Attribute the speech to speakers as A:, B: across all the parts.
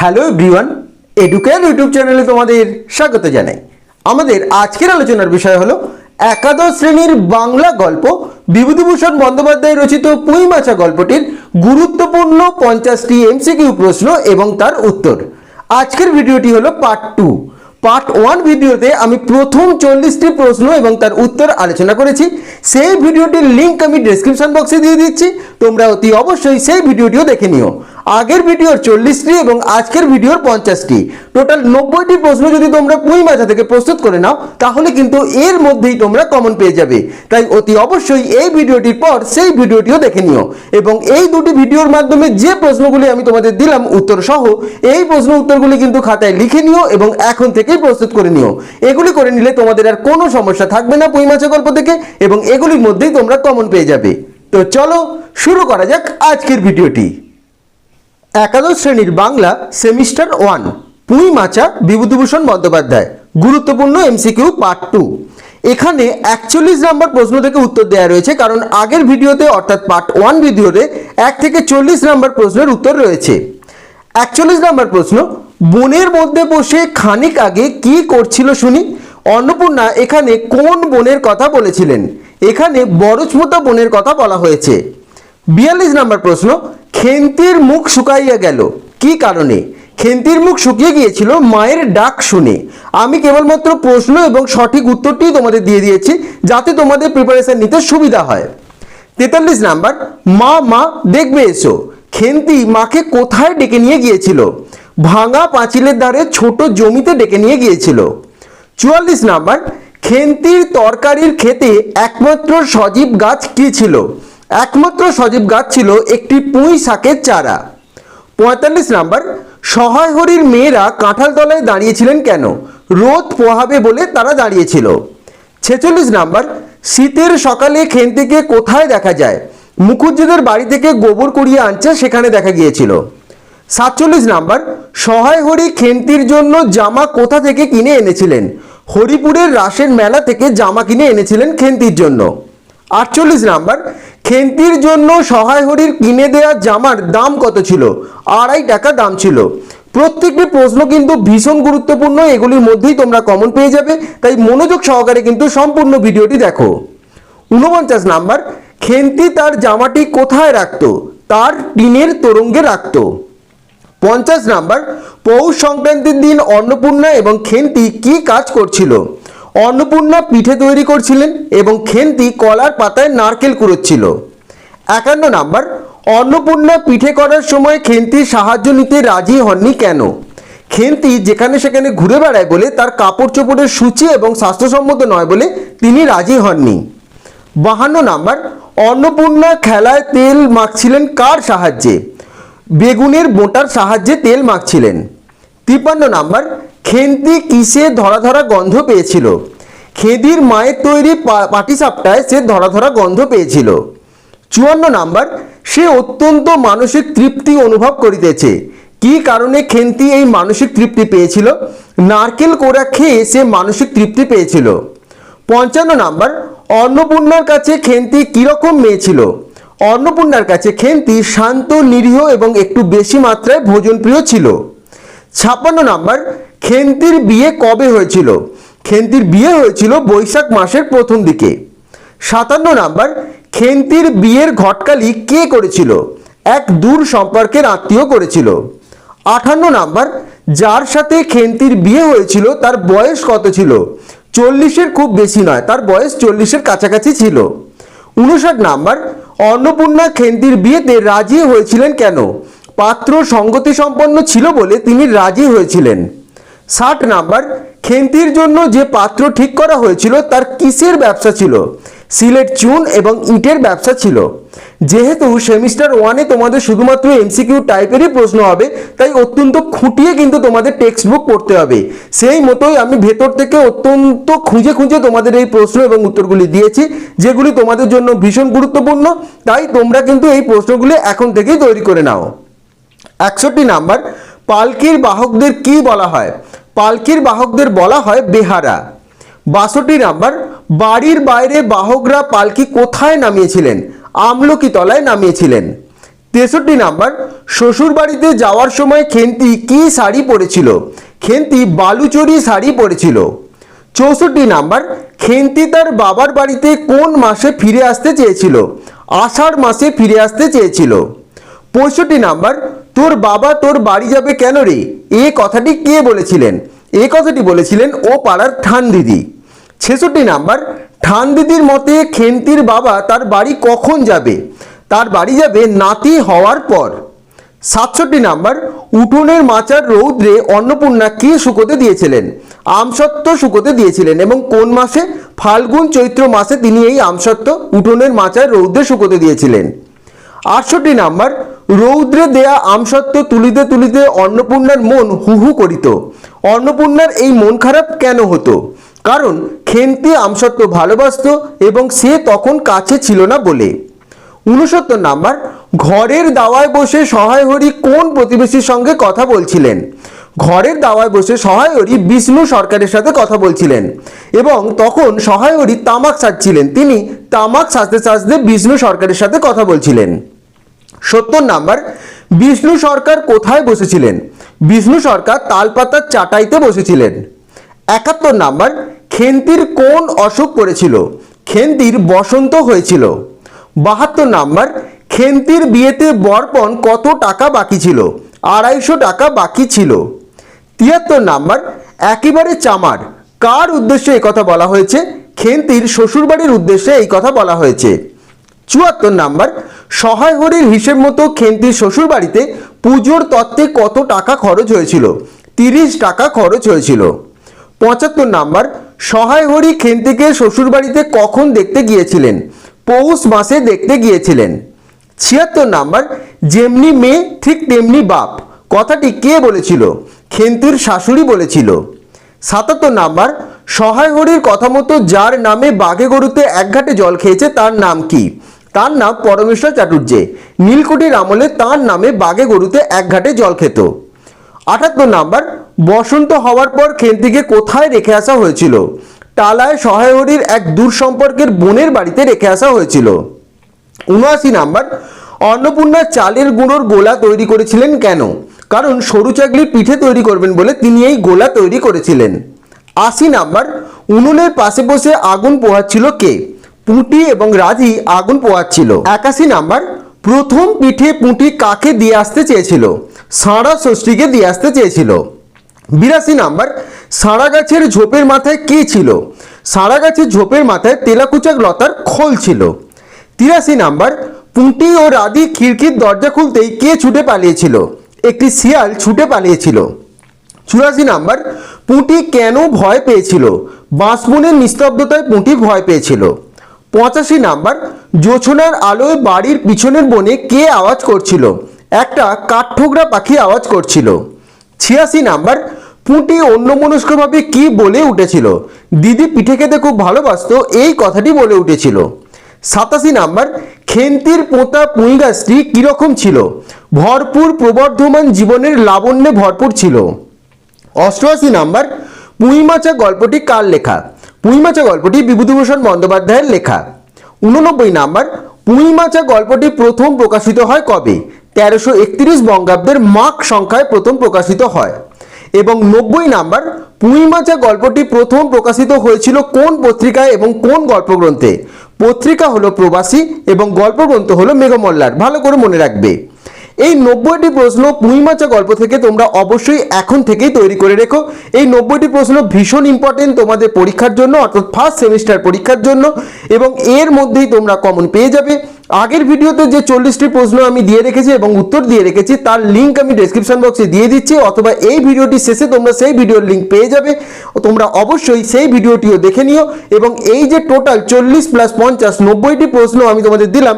A: Hello everyone educare YouTube চ্যানেলে তোমাদের স্বাগত জানাই। আমাদের আজকের আলোচনার বিষয় হলো একাদশ শ্রেণির বাংলা গল্প। বিভূতিভূষণ বন্দ্যোপাধ্যায় রচিত পুঁই মাছা গল্পটির গুরুত্বপূর্ণ পঞ্চাশটি এমসিকিউ প্রশ্ন এবং তার উত্তর। আজকের ভিডিওটি হলো পার্ট টু পার্ট ওয়ান ভিডিওতে আমি প্রথম চল্লিশটি প্রশ্ন এবং তার উত্তর আলোচনা করেছি। সেই ভিডিওটির লিঙ্ক আমি ডেসক্রিপশন বক্সে দিয়ে দিচ্ছি। তোমরা অতি অবশ্যই সেই ভিডিওটিও দেখে নিও। আগের ভিডিওর চল্লিশটি এবং আজকের ভিডিওর পঞ্চাশটি। টোটাল নব্বইটি প্রশ্ন যদি তোমরা পুঁই মাথা থেকে প্রস্তুত করে নাও, তাহলে কিন্তু এর মধ্যেই তোমরা কমন পেয়ে যাবে। তাই অতি অবশ্যই এই ভিডিওটির পর সেই ভিডিওটিও দেখে নিও এবং এই দুটি ভিডিওর মাধ্যমে যে প্রশ্নগুলি আমি তোমাদের দিলাম উত্তর সহ, এই প্রশ্ন উত্তরগুলি কিন্তু খাতায় লিখে নিও এবং এখন থেকেই প্রস্তুত করে নিও। এগুলি করে নিলে তোমাদের আর কোনো সমস্যা থাকবে না পুঁই মাছা গল্প থেকে এবং এগুলির মধ্যেই তোমরা কমন পেয়ে যাবে। তো চলো শুরু করা যাক আজকের ভিডিওটি। একাদশ শ্রেণির বাংলা সেমিস্টার ওয়ান, পুঁই মাচা বিভূতিভূষণ বন্দ্যোপাধ্যায়, গুরুত্বপূর্ণ এমসিকিউ পার্ট টু। এখানে একচল্লিশ নাম্বার প্রশ্ন থেকে উত্তর দেওয়া রয়েছে, কারণ আগের ভিডিওতে, অর্থাৎ পার্ট ওয়ান ভিডিওতে, এক থেকে চল্লিশ নাম্বার প্রশ্নের উত্তর রয়েছে। একচল্লিশ নাম্বার প্রশ্ন, বনের মধ্যে বসে খানিক আগে কি করছিল শুনি? অন্নপূর্ণা এখানে কোন বনের কথা বলেছিলেন? এখানে বরজমোতা বনের কথা বলা হয়েছে। বিয়াল্লিশ নাম্বার প্রশ্ন খেন্তির মুখ শুকাইয়া গেল। কি কারণে? খেন্তির মুখ শুকিয়ে গিয়েছিল মায়ের ডাক শুনে। আমি কেবলমাত্র প্রশ্ন এবং সঠিক উত্তরটি তোমাদের দিয়ে দিয়েছি, যাতে তোমাদের প্রিপারেশন নিতে সুবিধা হয়। তেতাল্লিশ নাম্বার, মা মা, দেখবে এসো। খেন্তি মাকে কোথায় ডেকে নিয়ে গিয়েছিল? ভাঙা পাঁচিলের ধারে ছোট জমিতে ডেকে নিয়ে গিয়েছিল। চুয়াল্লিশ নাম্বার, খেন্তির তরকারির খেতে একমাত্র সজীব গাছ কি ছিল? একমাত্র সজীব গাছ ছিল একটি পুঁই শাকের চারা। পঁয়তাল্লিশ নাম্বার, সহায় হরির মেয়েরা কাঁঠাল তলায় দাঁড়িয়েছিলেন কেন? রোদ পোহাবে বলে তারা দাঁড়িয়েছিল। ছেচল্লিশ নাম্বার, শীতের সকালে খেন্তিকে কোথায় দেখা যায়? মুখুজ্জিদের বাড়ি থেকে গোবর কুড়িয়ে আনছে সেখানে দেখা গিয়েছিল। সাতচল্লিশ নাম্বার, সহায় হরি খেন্তির জন্য জামা কোথা থেকে কিনে এনেছিলেন? হরিপুরের রাসের মেলা থেকে জামা কিনে এনেছিলেন খেন্তির জন্য। আটচল্লিশ নাম্বার খেন্তির জন্য সহায় হরির কিনে দেওয়া জামার দাম কত ছিল? আড়াই টাকা দাম ছিল। প্রত্যেকটি প্রশ্ন কিন্তু ভীষণ গুরুত্বপূর্ণ, এগুলির মধ্যেই তোমরা কমন পেয়ে যাবে, তাই মনোযোগ সহকারে কিন্তু সম্পূর্ণ ভিডিওটি দেখো। উনপঞ্চাশ নাম্বার খেন্তি তার জামাটি কোথায় রাখত? তার টিনের তোরঙ্গে রাখত। পঞ্চাশ নাম্বার, পৌষ সংক্রান্তির দিন অন্নপূর্ণা এবং খেন্তি কি কাজ করছিল? অন্নপূর্ণা পিঠে তৈরি করছিলেন এবং খেন্তি কলার পাতায় নারকেল কুড়োচ্ছিল। একান্ন নাম্বার, অন্নপূর্ণা পিঠে করার সময় খেন্তির সাহায্য নিতে রাজি হননি কেন? খেন্তি যেখানে সেখানে ঘুরে বেড়ায় বলে তার কাপড় চোপড়ের সূচি এবং স্বাস্থ্যসম্মত নয় বলে তিনি রাজি হননি। বাহান্ন নাম্বার, অন্নপূর্ণা খেলায় তেল মাখছিলেন কার সাহায্যে? বেগুনের বোঁটার সাহায্যে তেল মাখছিলেন। তিপ্পান্ন নাম্বার খেন্তি কিসে ধরা ধরা গন্ধ পেয়েছিল? খেদির মায়ের তৈরি পাটিসাপটায় সে ধরা ধরা গন্ধ পেয়েছিল। চুয়ান্ন নাম্বার, সে অত্যন্ত মানসিক তৃপ্তি অনুভব করিতেছে। কি কারণে খেন্তি এই মানসিক তৃপ্তি পেয়েছিল? নারকেল কোড়া খেয়ে সে মানসিক তৃপ্তি পেয়েছিল। পঞ্চান্ন নাম্বার, অন্নপূর্ণার কাছে খেন্তি কীরকম মেয়ে ছিল অন্নপূর্ণার কাছে খেন্তি শান্ত, নিরীহ এবং একটু বেশি মাত্রায় ভোজনপ্রিয় ছিল। ছাপ্পান্ন নাম্বার খেন্তির বিয়ে কবে হয়েছিল? খেন্তির বিয়ে হয়েছিল বৈশাখ মাসের প্রথম দিকে। সাতান্ন নাম্বার, খেন্তির বিয়ের ঘটকালি কে করেছিল? এক দূর সম্পর্কের আত্মীয় করেছিল। আঠান্ন নাম্বার, যার সাথে খেন্তির বিয়ে হয়েছিল তার বয়স কত ছিল? চল্লিশের খুব বেশি নয়, তার বয়স চল্লিশের কাছাকাছি ছিল। উনষাট নাম্বার, অন্নপূর্ণা খেন্তির বিয়েতে রাজি হয়েছিলেন কেন? পাত্র সঙ্গতি সম্পন্ন ছিল বলে তিনি রাজি হয়েছিলেন। ষাট নাম্বার, খেন্তির জন্য যে পাত্র ঠিক করা হয়েছিল তার কিসের ব্যবসা ছিল? সিলেট চুন এবং ইটের ব্যবসা ছিল। যেহেতু সেমিস্টার ওয়ানে তোমাদের শুধুমাত্র এমসিকিউ টাইপেরই প্রশ্ন হবে, তাই অত্যন্ত খুঁটিয়ে কিন্তু তোমাদের টেক্সট বুক পড়তে হবে। সেই মতোই আমি ভেতর থেকে অত্যন্ত খুঁজে খুঁজে তোমাদের এই প্রশ্ন এবং উত্তরগুলি দিয়েছি, যেগুলি তোমাদের জন্য ভীষণ গুরুত্বপূর্ণ, তাই তোমরা কিন্তু এই প্রশ্নগুলি এখন থেকেই তৈরি করে নাও। একষট্টি নাম্বার, পালকির বাহকদের কি বলা হয়? পালকির বাহকদের বলা হয় বেহারা। বাষট্টি নাম্বার, বাড়ির বাইরে বাহকরা পালকি কোথায় নামিয়েছিলেন? আমলকি তলায় নামিয়েছিলেন। তেষট্টি নাম্বার শ্বশুর বাড়িতে যাওয়ার সময় খেন্তি কি শাড়ি পরেছিল? খেন্তি বালুচরি শাড়ি পরেছিল। চৌষট্টি নাম্বার, খেন্তি তার বাবার বাড়িতে কোন মাসে ফিরে আসতে চেয়েছিল? আষাঢ় মাসে ফিরে আসতে চেয়েছিল। পঁয়ষট্টি নাম্বার তোর বাবা তোর বাড়ি যাবে কেন রে? এ কথাটি কে বলেছিলেন? এ কথাটি বলেছিলেন ও পাড়ার ঠান দিদি। ছেষট্টি নাম্বার, ঠান দিদির মতে খেন্তির বাবা তার বাড়ি কখন যাবে? তার বাড়ি যাবে নাতি হওয়ার পর। সাতষট্টি নাম্বার, উঠোনের মাচার রৌদ্রে অন্নপূর্ণা কে শুকোতে দিয়েছিলেন? আমসত্ত্ব শুকোতে দিয়েছিলেন এবং কোন মাসে? ফাল্গুন চৈত্র মাসে তিনি এই আমসত্ত্ব, উঠোনের মাচার রৌদ্রে শুকোতে দিয়েছিলেন। আটষট্টি নাম্বার রৌদ্রে দেয়া আমসত্ত্ব তুলিতে তুলিতে অন্নপূর্ণার মন হুহু করিত। অন্নপূর্ণার এই মন খারাপ কেন হতো? কারণ খেন্তি আমসত্ত্ব ভালোবাসত এবং সে তখন কাছে ছিল না বলে। উনসত্তর নাম্বার, ঘরের দাওয়ায় বসে সহায় হরি কোন প্রতিবেশীর সঙ্গে কথা বলছিলেন? ঘরের দাওয়ায় বসে সহায় হরি বিষ্ণু সরকারের সাথে কথা বলছিলেন এবং তখন সহায় হরি তামাক সাজছিলেন। তিনি তামাক সাজতে সাজতে বিষ্ণু সরকারের সাথে কথা বলছিলেন। সত্তর নাম্বার, বিষ্ণু সরকার কোথায় বসেছিলেন? বিষ্ণু সরকার তালপাতার চাটাইতে বসেছিলেন। একাত্তর নাম্বার, খেন্তির কোন অসুখ করেছিল? খেন্তির বসন্ত হয়েছিল। বাহাত্তর নাম্বার, খেন্তির বিয়েতে বরপণ কত টাকা বাকি ছিল? আড়াইশো টাকা বাকি ছিল। তিয়াত্তর নাম্বার, একেবারে চামার, কার উদ্দেশ্যে এই কথা বলা হয়েছে? খেন্তির শ্বশুরবাড়ির উদ্দেশ্যে এই কথা বলা হয়েছে। চুয়াত্তর নাম্বার সহায় হরির হিসেব মতো খেন্তির শ্বশুরবাড়িতে পুজোর তত্ত্বে কত টাকা খরচ হয়েছিল? তিরিশ টাকা খরচ হয়েছিল। পঁচাত্তর নাম্বার সহায় হরি খেন্তিকে শ্বশুরবাড়িতে কখন দেখতে গিয়েছিলেন? পৌষ মাসে দেখতে গিয়েছিলেন। ছিয়াত্তর নাম্বার, যেমনি মেয়ে, ঠিক তেমনি বাপ। কথাটি কে বলেছিল? খেন্তির শাশুড়ি বলেছিল। সাতাত্তর নাম্বার সহায় হরির কথা মতো যার নামে বাঘে গরুতে এক ঘাটে জল খেয়েছে তার নাম কি? তার নাম পরমেশ্বর চাটুর্যে নীলকুঠির আমলে তার নামে বাঘে গরুতে এক ঘাটে জল খেত। আটাত্তর নাম্বার, বসন্ত হওয়ার পর খেন্তিকে কোথায় রেখে আসা হয়েছিল? টালায় সহায়হরির এক দূর সম্পর্কের বোনের বাড়িতে রেখে আসা হয়েছিল। উনআশি নাম্বার, অন্নপূর্ণা চালের গুঁড়োর গোলা তৈরি করেছিলেন কেন? কারণ সরু চাকলির পিঠে তৈরি করবেন বলে তিনি এই গোলা তৈরি করেছিলেন। আশি নাম্বার, উনুনের পাশে বসে আগুন পোহাচ্ছিল কে? পুঁটি এবং রাজি আগুন পোহাচ্ছিল একাশি নাম্বার, প্রথম পিঠে পুঁটি কাকে দিয়ে আসতে চেয়েছিল? সাঁড়া ষষ্ঠীকে দিয়ে আসতে চেয়েছিল। বিরাশি নাম্বার সাঁড়া গাছের ঝোপের মাথায় কে ছিল? সাঁড়া গাছের ঝোপের মাথায় তেলাকুচাক লতার খোল ছিল। তিরাশি নাম্বার, পুঁটি ও রাধি খিড়কির দরজা খুলতেই কে ছুটে পালিয়েছিল? একটি শিয়াল ছুটে পালিয়েছিল। চুরাশি নাম্বার, পুঁটি কেন ভয় পেয়েছিল? বাঁশবনের নিস্তব্ধতায় পুঁটি ভয় পেয়েছিল। পঁচাশি নাম্বার, জোছনার আলোয় বাড়ির পিছনের বনে কে আওয়াজ করছিল? একটা কাঠঠোকরা পাখি আওয়াজ করছিল। ছিয়াশি নাম্বার, পুঁটি অন্যমনস্কভাবে কি বলে উঠেছিল? দিদি পিঠে খেতে খুব ভালোবাসত, এই কথাটি বলে উঠেছিল। সাতাশি নাম্বার, খেন্তির পোঁতা পুঁই গাছটি কীরকম ছিল? ভরপুর প্রবর্ধমান জীবনের লাবণ্যে ভরপুর ছিল। অষ্টআশি নাম্বার, পুঁইমাচা গল্পটি কার লেখা? পুঁইমাচা গল্পটি বিভূতিভূষণ বন্দ্যোপাধ্যায়ের লেখা। উননব্বই নাম্বার, পুঁইমাচা গল্পটি প্রথম প্রকাশিত হয় কবে? তেরোশো একত্রিশ বঙ্গাব্দের মাঘ সংখ্যায় প্রথম প্রকাশিত হয়। এবং নব্বই নাম্বার, পুঁইমাচা গল্পটি প্রথম প্রকাশিত হয়েছিল কোন পত্রিকায় এবং কোন গল্পগ্রন্থে? পত্রিকা হলো প্রবাসী এবং গল্পগ্রন্থ হলো মেঘমল্লার। ভালো করে মনে রাখবে। এই নব্বইটি প্রশ্ন পুঁইমাচা গল্প থেকে তোমরা অবশ্যই এখন থেকেই তৈরি করে রেখো। এই নব্বইটি প্রশ্ন ভীষণ ইম্পর্টেন্ট তোমাদের পরীক্ষার জন্য, অর্থাৎ ফার্স্ট সেমিস্টার পরীক্ষার জন্য, এবং এর মধ্যেই তোমরা কমন পেয়ে যাবে। আগের ভিডিওতে যে চল্লিশটি প্রশ্ন আমি দিয়ে রেখেছি এবং উত্তর দিয়ে রেখেছি, তার লিঙ্ক আমি ডেসক্রিপশন বক্সে দিয়ে দিচ্ছি, অথবা এই ভিডিওটি শেষে তোমরা সেই ভিডিওর লিঙ্ক পেয়ে যাবে। তোমরা অবশ্যই সেই ভিডিওটিও দেখে নিও, এবং এই যে টোটাল চল্লিশ প্লাস পঞ্চাশ, নব্বইটি প্রশ্ন আমি তোমাদের দিলাম,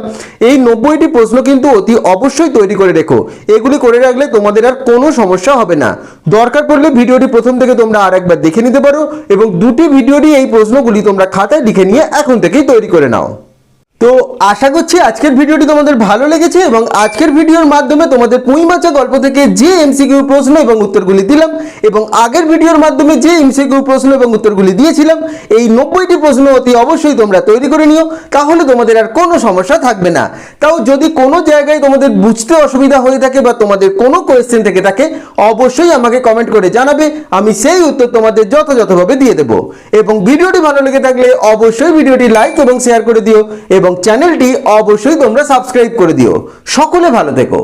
A: এই নব্বইটি প্রশ্ন কিন্তু অতি অবশ্যই তৈরি করে রেখো। এগুলি করে রাখলে তোমাদের আর কোনো সমস্যা হবে না। দরকার পড়লে ভিডিওটি প্রথম থেকে তোমরা আর একবার দেখে নিতে পারো এবং দুটি ভিডিওরই এই প্রশ্নগুলি তোমরা খাতায় লিখে নিয়ে এখন থেকেই তৈরি করে নাও। তো আশা করছি আজকের ভিডিওটি তোমাদের ভালো লেগেছে এবং আজকের ভিডিওর মাধ্যমে তোমাদের পুঁই মাছা গল্প থেকে যে এমসিকিউ প্রশ্ন এবং উত্তরগুলি দিলাম এবং আগের ভিডিওর মাধ্যমে যে এমসিকিউ প্রশ্ন এবং উত্তরগুলি দিয়েছিলাম, এই নব্বইটি প্রশ্ন অতি অবশ্যই তোমরা তৈরি করে নিও, তাহলে তোমাদের আর কোনো সমস্যা থাকবে না। তাও যদি কোনো জায়গায় তোমাদের বুঝতে অসুবিধা হয়ে থাকে বা তোমাদের কোনো কোয়েশ্চেন থেকে থাকে, অবশ্যই আমাকে কমেন্ট করে জানাবে, আমি সেই উত্তর তোমাদের যথাযথভাবে দিয়ে দেবো। এবং ভিডিওটি ভালো লেগে থাকলে অবশ্যই ভিডিওটি লাইক এবং শেয়ার করে দিও এবং চ্যানেলটি অবশ্যই তোমরা সাবস্ক্রাইব করে দিও। সকলে ভালো থেকো।